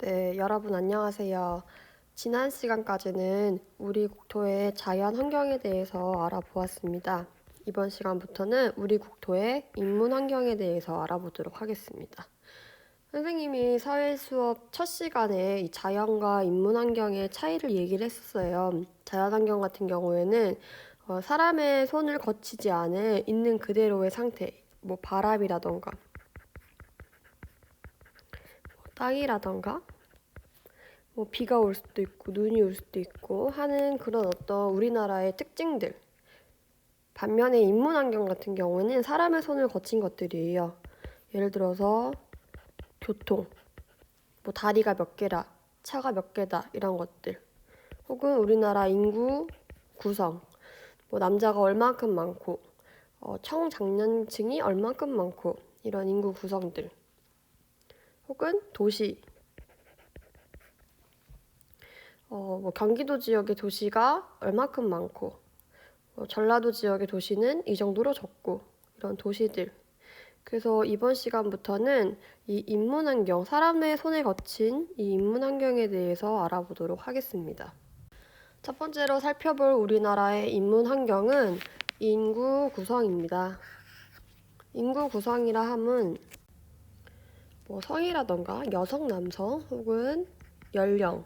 네, 여러분 안녕하세요. 지난 시간까지는 우리 국토의 자연 환경에 대해서 알아보았습니다. 이번 시간부터는 우리 국토의 인문 환경에 대해서 알아보도록 하겠습니다. 선생님이 사회 수업 첫 시간에 이 자연과 인문 환경의 차이를 얘기를 했었어요. 자연 환경 같은 경우에는 어, 사람의 손을 거치지 않은 있는 그대로의 상태, 뭐 바람이라던가 땅이라던가 뭐 비가 올 수도 있고 눈이 올 수도 있고 하는 그런 어떤 우리나라의 특징들. 반면에 인문 환경 같은 경우는 사람의 손을 거친 것들이에요. 예를 들어서 교통, 뭐 다리가 몇 개라, 차가 몇 개다 이런 것들. 혹은 우리나라 인구 구성, 뭐 남자가 얼만큼 많고 어, 청장년층이 얼만큼 많고 이런 인구 구성들. 혹은 도시. 어, 뭐 경기도 지역의 도시가 얼마큼 많고, 어, 전라도 지역의 도시는 이 정도로 적고, 이런 도시들. 그래서 이번 시간부터는 이 인문환경, 사람의 손에 거친 이 인문환경에 대해서 알아보도록 하겠습니다. 첫 번째로 살펴볼 우리나라의 인문환경은 인구 구성입니다. 인구 구성이라 함은 뭐 성이라던가 여성, 남성 혹은 연령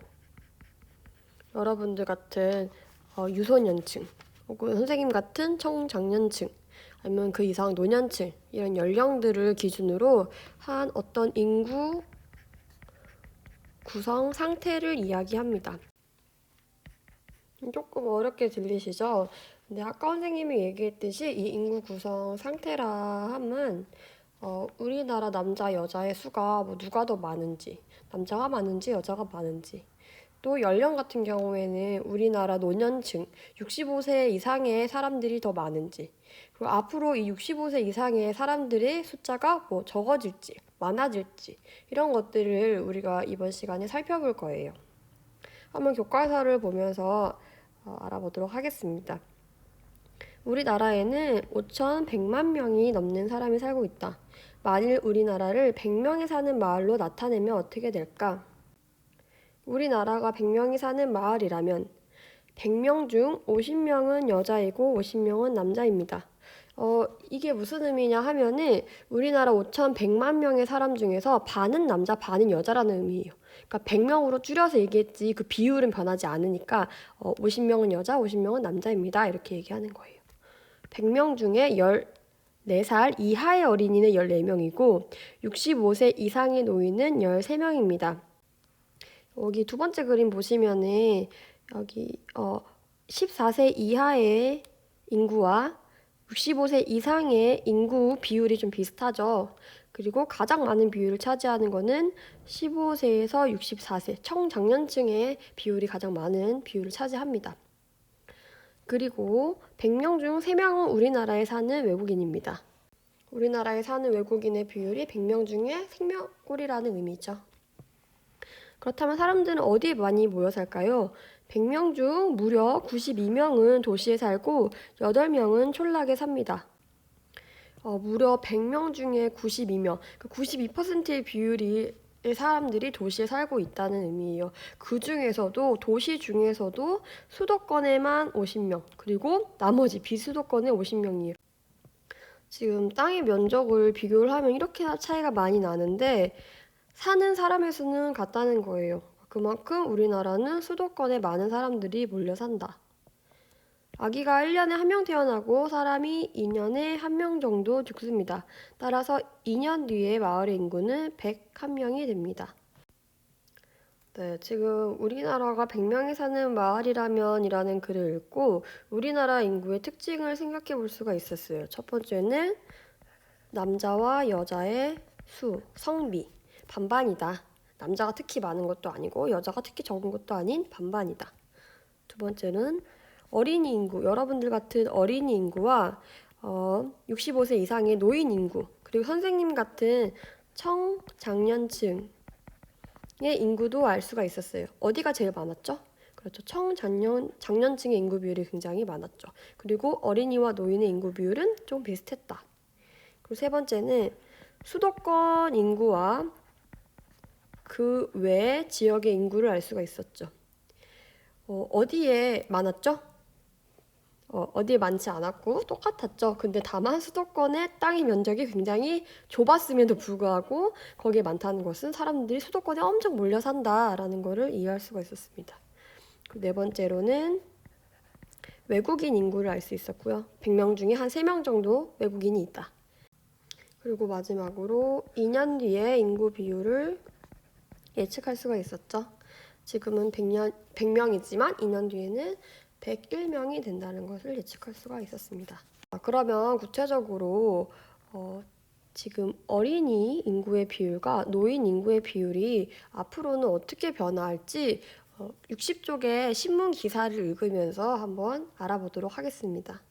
여러분들 같은 어, 유소년층 혹은 선생님 같은 청장년층 아니면 그 이상 노년층 이런 연령들을 기준으로 한 어떤 인구 구성 상태를 이야기합니다. 조금 어렵게 들리시죠? 근데 아까 선생님이 얘기했듯이 이 인구 구성 상태라 함은 어, 우리나라 남자 여자의 수가 뭐 누가 더 많은지 남자가 많은지 여자가 많은지 또 연령 같은 경우에는 우리나라 노년층 65세 이상의 사람들이 더 많은지 그리고 앞으로 이 65세 이상의 사람들의 숫자가 뭐 적어질지 많아질지 이런 것들을 우리가 이번 시간에 살펴볼 거예요. 한번 교과서를 보면서 어, 알아보도록 하겠습니다. 우리나라에는 5,100만 명이 넘는 사람이 살고 있다. 만일 우리나라를 100명이 사는 마을로 나타내면 어떻게 될까? 우리나라가 100명이 사는 마을이라면 100명 중 50명은 여자이고 50명은 남자입니다. 어, 이게 무슨 의미냐 하면은 우리나라 5,100만 명의 사람 중에서 반은 남자, 반은 여자라는 의미예요. 그러니까 100명으로 줄여서 얘기했지 그 비율은 변하지 않으니까 어, 50명은 여자, 50명은 남자입니다. 이렇게 얘기하는 거예요. 100명 중에 14살 이하의 어린이는 14명이고 65세 이상의 노인은 13명입니다. 여기 두 번째 그림 보시면은 여기 어 14세 이하의 인구와 65세 이상의 인구 비율이 좀 비슷하죠. 그리고 가장 많은 비율을 차지하는 거는 15세에서 64세 청장년층의 비율이 가장 많은 비율을 차지합니다. 그리고 100명 중 3명은 우리나라에 사는 외국인입니다. 우리나라에 사는 외국인의 비율이 100명 중에 생명골이라는 의미죠. 그렇다면 사람들은 어디에 많이 모여 살까요? 100명 중 무려 92명은 도시에 살고 8명은 촌락에 삽니다. 어, 무려 100명 중에 92명, 그 92%의 비율이 사람들이 도시에 살고 있다는 의미예요. 그 중에서도 도시 중에서도 수도권에만 50명, 그리고 나머지 비수도권에 50명이에요. 지금 땅의 면적을 비교를 하면 이렇게나 차이가 많이 나는데 사는 사람의 수는 같다는 거예요. 그만큼 우리나라는 수도권에 많은 사람들이 몰려 산다. 아기가 1년에 한 명 태어나고 사람이 2년에 한 명 정도 죽습니다. 따라서 2년 뒤에 마을의 인구는 101명이 됩니다. 네, 지금 우리나라가 100명이 사는 마을이라면 이라는 글을 읽고 우리나라 인구의 특징을 생각해 볼 수가 있었어요. 첫 번째는 남자와 여자의 수, 성비, 반반이다. 남자가 특히 많은 것도 아니고 여자가 특히 적은 것도 아닌 반반이다. 두 번째는 어린이 인구, 여러분들 같은 어린이 인구와 어, 65세 이상의 노인 인구, 그리고 선생님 같은 청장년층의 인구도 알 수가 있었어요. 어디가 제일 많았죠? 그렇죠. 청장년 장년층의 인구 비율이 굉장히 많았죠. 그리고 어린이와 노인의 인구 비율은 좀 비슷했다. 그리고 세 번째는 수도권 인구와 그 외의 지역의 인구를 알 수가 있었죠. 어, 어디에 많았죠? 어, 어디에 많지 않았고 똑같았죠. 근데 다만 수도권의 땅의 면적이 굉장히 좁았음에도 불구하고 거기에 많다는 것은 사람들이 수도권에 엄청 몰려 산다라는 것을 이해할 수가 있었습니다. 그네 번째로는 외국인 인구를 알 수 있었고요. 100명 중에 한 3명 정도 외국인이 있다. 그리고 마지막으로 2년 뒤에 인구 비율을 예측할 수가 있었죠. 지금은 100년, 100명이지만 2년 뒤에는 101명이 된다는 것을 예측할 수가 있었습니다. 아, 그러면 구체적으로 어, 지금 어린이 인구의 비율과 노인 인구의 비율이 앞으로는 어떻게 변화할지 어, 60쪽의 신문 기사를 읽으면서 한번 알아보도록 하겠습니다.